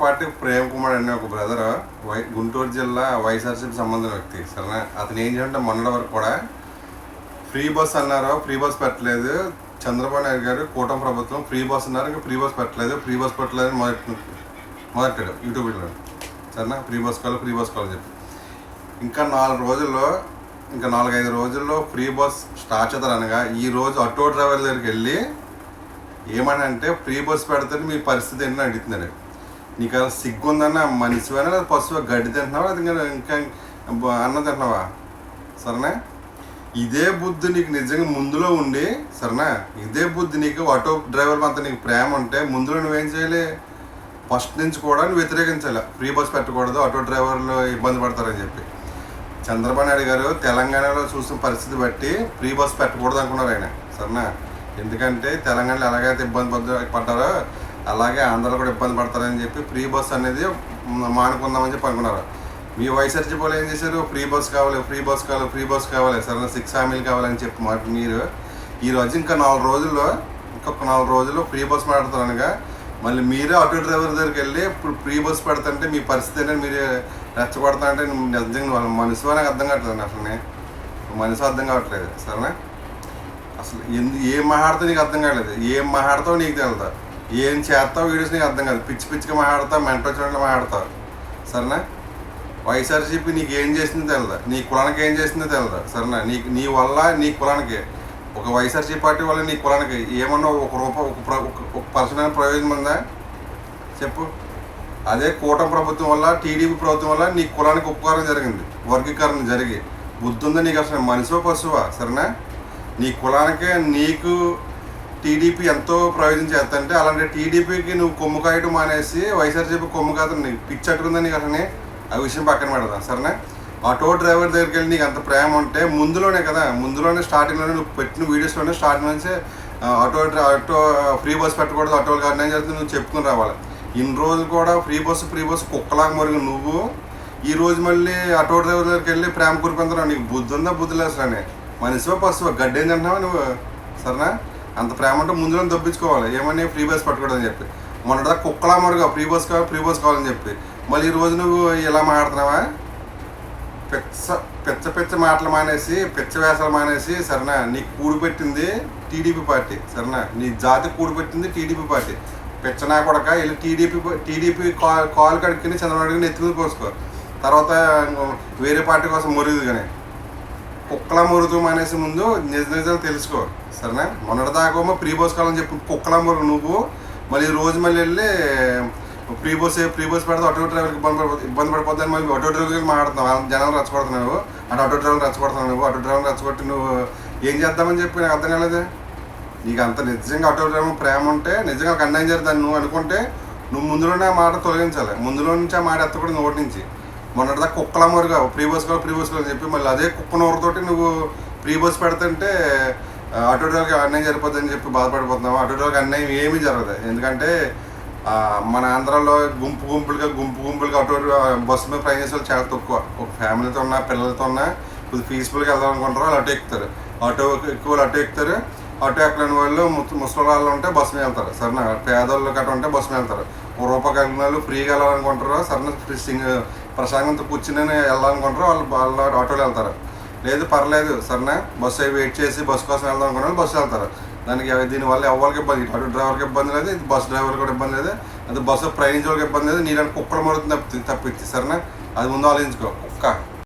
పాటి ప్రేమ్ కుమార్ అనే ఒక బ్రదర్ వై గుంటూరు జిల్లా వైఎస్ఆర్సీపీ సంబంధించిన వ్యక్తి సరేనా? అతను ఏం చేయాలంటే మొన్నటి వరకు కూడా ఫ్రీ బస్ అన్నారు ఫ్రీ బస్ పెట్టలేదు. చంద్రబాబు నాయుడు గారు కూటమి ప్రభుత్వం ఫ్రీ బస్ అన్నారు ఇంకా ఫ్రీ బస్ పెట్టలేదు. ఫ్రీ బస్ పెట్టలేదు మొదటి మొదటాడు యూట్యూబ్లో సరేనా? ఫ్రీ బస్ కావాలి ఫ్రీ బస్ కావాలని చెప్పి. ఇంకా నాలుగు రోజుల్లో ఇంకా నాలుగైదు రోజుల్లో ఫ్రీ బస్ స్టార్ట్ చేస్తారు అనగా ఈ రోజు ఆటో డ్రైవర్ దగ్గరికి వెళ్ళి ఏమని అంటే ఫ్రీ బస్ పెడితే మీ పరిస్థితి ఏంటని అడుగుతున్నాడు. నీకు అలా సిగ్గు ఉందన్న మనిషివైనా లేదా పశువు గడ్డి తింటున్నావా అది ఇంకా ఇంకా అన్నం తింటున్నావా? సరేనా? ఇదే బుద్ధి నీకు నిజంగా ముందులో ఉండి సరేనా? ఇదే బుద్ధి నీకు ఆటో డ్రైవర్ అంత నీకు ప్రేమ ఉంటే ముందులో నువ్వేం చేయాలి? ఫస్ట్ నుంచి కూడా నువ్వు వ్యతిరేకించాలి. ఫ్రీ బస్ పెట్టకూడదు ఆటో డ్రైవర్లు ఇబ్బంది పడతారని చెప్పి. చంద్రబాబు నాయుడు గారు తెలంగాణలో చూసిన పరిస్థితి బట్టి ఫ్రీ బస్ పెట్టకూడదు అనుకున్నారు ఆయన. సరేనా? ఎందుకంటే తెలంగాణలో ఎలాగైతే ఇబ్బంది పడ్డారో అలాగే ఆంధ్రలో కూడా ఇబ్బంది పడతారని చెప్పి ఫ్రీ బస్ అనేది మానుకుందామని చెప్పి అనుకున్నారు. మీ వైఎస్ఆర్సీ వాళ్ళు ఏం చేశారు? ఫ్రీ బస్ కావాలి ఫ్రీ బస్ కావాలి ఫ్రీ బస్ కావాలి సరైన సిక్స్ ఫ్యామిలీ కావాలని చెప్పి మాట మీరు ఈ రోజు ఇంకా నాలుగు రోజుల్లో ఇంకొక నాలుగు రోజుల్లో ఫ్రీ బస్ మాట్లాడతారు అనగా మళ్ళీ మీరే ఆటో డ్రైవర్ దగ్గరికి వెళ్ళి ఇప్పుడు ఫ్రీ బస్ పెడతంటే మీ పరిస్థితి ఏంటంటే మీరు రెచ్చగొడతా అంటే నిజంగా వాళ్ళ మనసు నాకు అర్థం కావట్లేదు అసలు మనసు అర్థం కావట్లేదు సరేనా? అసలు ఎందు ఏం మాట్లాడితే నీకు అర్థం కావట్లేదు? ఏం మాట్లాడతావు నీకు తెలుదా? ఏం చేస్తావు? వీడియోస్ నీకు అర్థం కాదు. పిచ్చి పిచ్చిగా మాట్లాడతావు మెంటో చూడండి మాట్లాడతావు. సరేనా? వైఎస్ఆర్సీపీ నీకు ఏం చేసిందో తెలదా? నీ కులానికి ఏం చేసిందో తెలదా? సరేనా? నీకు నీ వల్ల నీ కులానికి. ఒక వైఎస్ఆర్సీ పార్టీ వల్ల నీ కులానికి. ఏమన్నా ఒక రూపాయి ఒక ఒక- పర్సన్ అయిన ప్రయోజనం ఉందా? చెప్పు. అదే కూటమి ప్రభుత్వం వల్ల టీడీపీ ప్రభుత్వం వల్ల నీ కులానికి ఉపకారం జరిగింది. వర్గీకరణ జరిగి. బుద్ధి ఉందా నీకు అసలు? మనిషివా పశువా? సరేనా? నీ కులానికే నీకు టీడీపీ ఎంతో ప్రయోజనం చేస్తంటే అలాంటి టీడీపీకి నువ్వు కొమ్ము కాయటం మానేసి వైఎస్ఆర్సీపీ కొమ్ము కాదు నీకు పిచ్చి నీకు అసలు ఆ విషయం పక్కన పెడదాం సరేనా? ఆటో డ్రైవర్ దగ్గరికి వెళ్ళి నీకు అంత ప్రేమ ఉంటే ముందులోనే కదా ముందులోనే స్టార్టింగ్లోనే నువ్వు పెట్టిన వీడియోస్లోనే స్టార్టింగ్ నుంచే ఆటో ఆటో ఫ్రీ బస్ పెట్టకూడదు ఆటోలు కానీ అని చెప్తే నువ్వు చెప్పుకుని రావాలి. ఇన్ని రోజులు కూడా ఫ్రీ బస్సు ఫ్రీ బస్సు కుక్కలాగా మరుగు నువ్వు ఈ రోజు మళ్ళీ ఆటో డ్రైవర్ దగ్గరికి వెళ్ళి ప్రేమ కురిపించడం నీకు బుద్ధి ఉందా బుద్ధి లేదు అసలు మనిషివా పశువా గడ్డి ఏం తింటున్నావా నువ్వు? సరేనా? అంత ప్రేమ అంటే ముందులో తప్పించుకోవాలి. ఏమని ఫ్రీ బస్ పట్టుకోవడం చెప్పి. మొన్నటిదా కుక్కలా మరుగా ఫ్రీ బస్ కావాలి ఫ్రీ బస్ కావాలని చెప్పి. మళ్ళీ ఈ రోజు నువ్వు ఇలా మాట్లాడుతున్నావా? పెచ్చ పెచ్చ పెచ్చ మాటలు మానేసి పెచ్చ వేసాలు మానేసి సరేనా నీకు కూడిపెట్టింది టీడీపీ పార్టీ. సరేనా నీ జాతి కూడిపెట్టింది టీడీపీ పార్టీ. పెచ్చనా కొడక వెళ్ళి టీడీపీ టీడీపీ కాల్ కాల్ కడుక్కుని చంద్రబాబు నాయుడు ఎత్తుకుని పోసుకో. తర్వాత వేరే పార్టీ కోసం మురిదు కానీ. కుక్కల మురుతు అనేసి ముందు నిజ నిజాలు తెలుసుకో సరేనా? మొన్నటిదాకా ప్రీ బస్ కావాలని చెప్పి కుక్కల మురుగు నువ్వు మళ్ళీ రోజు మళ్ళీ వెళ్ళి ప్రీ బస్ ప్రీ బస్ పెడితే ఆటో డ్రైవర్కి ఇబ్బంది పడిపోతుంది ఇబ్బంది పడిపోతుంది మళ్ళీ ఆటో డ్రైవర్కి మాట్లాడుతున్నావు. జనాలు రెచ్చగొడుతున్నావు. అటు ఆటో డ్రైవర్ రెచ్చగొడుతున్నావు నువ్వు. ఆటో డ్రైవర్ రచ్చగొట్టి నువ్వు ఏం చేద్దామని చెప్పి నాకు అర్థం కాలేదు. నీకు అంత నిజంగా ఆటో డ్రైవర్ ప్రేమ ఉంటే నిజంగా ఒక అన్యాయం చేద్దాన్ని నువ్వు అనుకుంటే నువ్వు ముందులోనే ఆ మాట తొలగించాలి. ముందులో నుంచి ఆ మాట ఎత్తకూడదు నోటి నుంచి. మొన్నటిదా కుక్కలమ్మరుగా ప్రీ బస్ కావాలి ప్రీ బస్ అని చెప్పి మళ్ళీ అదే కుక్కనోరుతోటి నువ్వు ప్రీ బస్ పెడుతుంటే అటు ఆటో డ్రైవర్కి అన్యాయం జరిపోద్ది అని చెప్పి బాధపడిపోతున్నావు. ఆటో డ్రైవర్కి అన్యాయం ఏమీ జరగదు. ఎందుకంటే మన ఆంధ్రాలో గుంపు గుంపులుగా గుంపు గుంపులుగా ఆటో బస్సు మీద ప్రయాణించే చేసే చాలా తక్కువ. ఒక ఫ్యామిలీతో ఉన్న పిల్లలతో ఉన్న కొద్దిగా పీస్ఫుల్గా వెళ్దాం అనుకుంటారు వాళ్ళు అటు ఎక్కుతారు. ఆటో ఎక్కువ వాళ్ళు ఎక్కుతారు. ఆటో ఎక్కలేని వాళ్ళు ముసలి వాళ్ళు ఉంటే బస్సు మీద వెళ్తారు. సరేనా? పేదోళ్ళు గట్రా ఉంటే బస్సు మీద వెళ్తారు. ఒక రూపాయి కలిగిన వాళ్ళు ఫ్రీగా వెళ్ళాలనుకుంటారు సరేనా? సింగ్ ప్రశాంతంతో కూర్చుని వెళ్ళాలనుకుంటారు వాళ్ళు వాళ్ళ ఆటోలో వెళ్తారు. లేదు పర్లేదు సరేనా? బస్సు అయి వెయిట్ చేసి బస్సు కోసం వెళ్దాం అనుకున్న వాళ్ళు బస్సు వెళ్తారు. దానికి దీనివల్ల ఎవరికి ఇబ్బంది? ఆటో డ్రైవర్కి ఇబ్బంది లేదు ఇది బస్సు డ్రైవర్కి కూడా ఇబ్బంది లేదు. అది బస్సు ప్రయాణించే వాళ్ళకి ఇబ్బంది లేదు. నీళ్ళని కుక్కలు మరుగుతుంది తప్పి తప్పించి సరేనా? అది ముందు ఆలోచించుకో. కుక్క